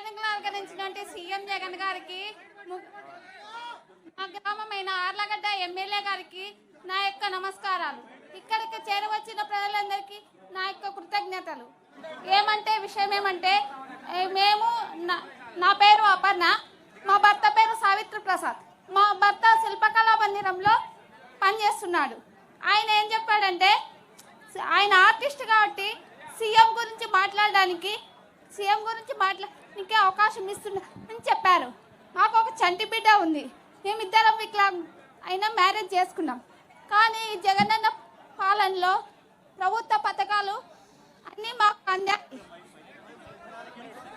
అలంకరించినటువంటి CM Jagan గారికి మా గ్రామమైన Allagadda MLA గారికి నా యొక్క నమస్కారాలు. ఇక్కడికి చేరవచ్చిన ప్రజలందరికీ నా యొక్క కృతజ్ఞతలు. ఏమంటే విషయం ఏమంటే మేము నా- నా పేరు అపర్ణ మా భర్త పేరు సావిత్రి ప్రసాద్. మా భర్త శిల్పకళా మందిరంలో పనిచేస్తున్నాడు. ఆయన ఏం చెప్పాడంటే ఆయన ఆర్టిస్ట్ కాబట్టి సీఎం గురించి మాట్లాడడానికి సీఎం గురించి మాట్లాడడానికి అవకాశం ఇస్తున్నా అని చెప్పారు. మాకు ఒక చంటి బిడ్డ ఉంది. మేమిద్దరం వికలాంగ్ అయినా మ్యారేజ్ చేసుకున్నాం. కానీ ఈ జగనన్న పాలనలో ప్రభుత్వ పథకాలు అన్నీ మాకు అందాయి.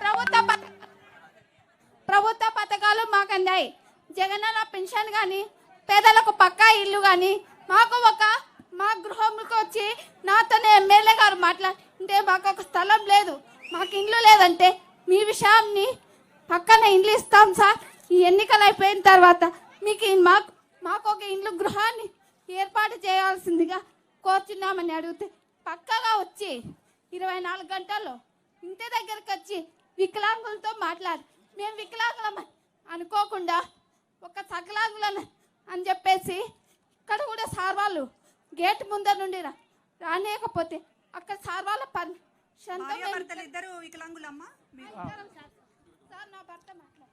ప్రభుత్వ ప్రభుత్వ పథకాలు మాకు అందాయి. జగనన్న పెన్షన్ కానీ పేదలకు పక్కా ఇల్లు కానీ మాకు ఒక మా గృహంకి వచ్చి నాతోనే ఎమ్మెల్యే గారు మాట్లాడితే మాకు ఒక స్థలం లేదు. మాకు ఇండ్లు లేదంటే మీ విషయాన్ని పక్కన ఇండ్లు ఇస్తాం సార్. ఈ ఎన్నికలు అయిపోయిన తర్వాత మీకు మాకు మాకు ఒక ఇండ్లు గృహాన్ని ఏర్పాటు చేయాల్సిందిగా కోరుచున్నామని అడిగితే పక్కగా వచ్చి ఇరవై నాలుగు గంటల్లో ఇంటి దగ్గరికి వచ్చి వికలాంగులతో మాట్లాడి. మేము వికలాంగులం అనుకోకుండా ఒక సకలాంగులను అని చెప్పేసి ఇక్కడ కూడా సార్ వాళ్ళు గేట్ ముందర నుండి రా అక్కడ సార్ వాళ్ళ పని భార్యాభర్తలు ఇద్దరు వికలాంగులమ్మా? మీరు. ఇద్దరం సార్ సార్ నా భర్త మాట్లాడు.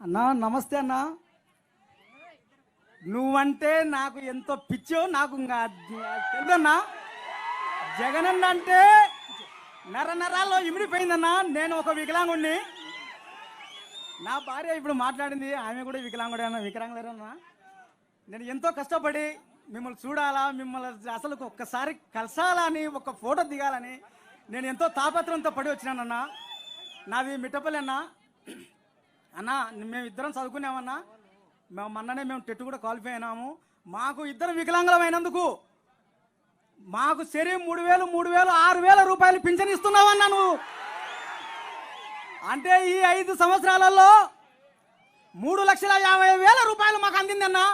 అన్నా నమస్తే అన్నా. నువ్వంటే నాకు ఎంతో పిచ్చో నాకు ఇంకా తెలియదన్నా జగనన్న అంటే నర నరాల్లో ఇమిడిపోయిందన్నా. నేను ఒక వికలాంగుణ్ణి. నా భార్య ఇప్పుడు మాట్లాడింది ఆమె కూడా వికలాంగుడే అన్న వికలాంగులేరన్నా. నేను ఎంతో కష్టపడి మిమ్మల్ని చూడాలా మిమ్మల్ని అసలు ఒక్కసారి కలసాలని ఒక ఫోటో దిగాలని నేను ఎంతో తాపత్రంతో పడి వచ్చినానన్నా నాది మిట్టపల్లి అన్నా. అన్నా మేము ఇద్దరం చదువుకున్నామన్నా. మేము మొన్ననే మేము టెట్ కూడా క్వాలిఫై అయినాము. మాకు ఇద్దరు వికలాంగులమైనందుకు మాకు శరీరం మూడు వేలు మూడు వేలు ఆరు వేల రూపాయలు పింఛన్ ఇస్తున్నావన్నా నువ్వు. అంటే ఈ ఐదు సంవత్సరాలలో మూడు లక్షల యాభై వేల రూపాయలు మాకు అందిందన్నా.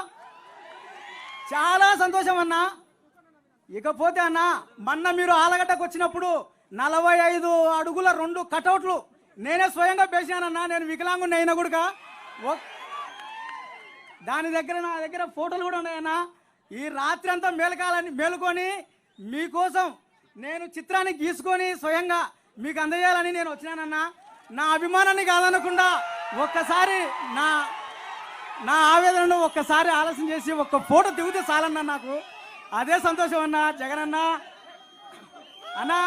చాలా సంతోషం అన్నా. ఇకపోతే అన్న మొన్న మీరు ఆలగడ్డకు వచ్చినప్పుడు నలభై ఐదు అడుగుల రెండు కటౌట్లు నేనే స్వయంగా పేసానన్నా నేను వికలాంగుని అయిన కూడా దాని దగ్గర నా దగ్గర ఫోటోలు కూడా ఉన్నాయన్నా. ఈ రాత్రి అంతా మేలుకాలని మేలుకొని మీకోసం నేను చిత్రాన్ని గీసుకొని స్వయంగా మీకు అందజేయాలని నేను వచ్చినానన్నా. నా అభిమానాన్ని కాదనకుండా ఒక్కసారి నా నా ఆవేదనను ఒక్కసారి ఆలస్యం చేసి ఒక్క ఫోటో దిగితే చాలన్నా నాకు. అదే సంతోషం అన్నా జగన్ అన్న. అన్నా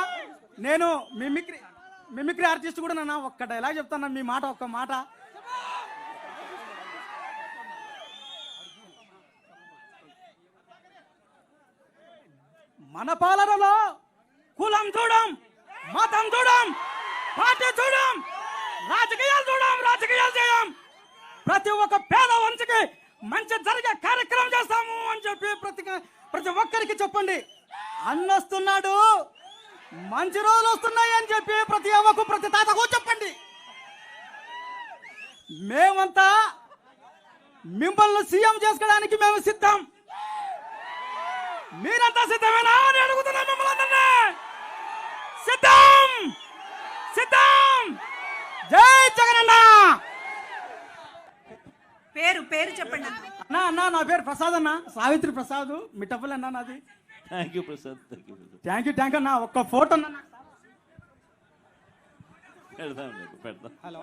నేను మిమిక్రీ మిమిక్రీ ఆర్టిస్ట్ కూడా నన్నా ఒక్క డైలాగ్ చెప్తాను మీ మాట ఒక్క మాట. మన పాలనలో కులం చూడం మతం చూడం పార్టీ చూడం రాజకీయాలు చూడం రాజకీయాలు ప్రతి ఒక్క పేద వంశకి మంచి జరిగే కార్యక్రమం చేస్తాము అని చెప్పి ప్రతి ప్రతి ఒక్కరికి చెప్పండి. అన్నస్తున్నాడు మంచి రోజులు వస్తున్నాయి అని చెప్పి ప్రతి అవ్వకు ప్రతి తాతకు చెప్పండి. మేమంతా మిమ్మల్ని సీఎం చేసుకోవడానికి మేము సిద్ధం. మీరంతా సిద్ధమేనా అని అడుగుతున్నా మిమ్మల్ని అందరినీ సిద్ధం సిద్ధం జై జగనన్న పేరు పేరు చెప్పండి. అన్న. అన్నా నా పేరు ప్రసాద్ అన్న. సావిత్రి ప్రసాద్ మిట్టపల్లి అన్న నాది. Thank you Prasad thank you Prasad thank you thank అన్న. ఒక్క ఫోటో అన్న పెడదాం మీకు పెడదాం. హలో.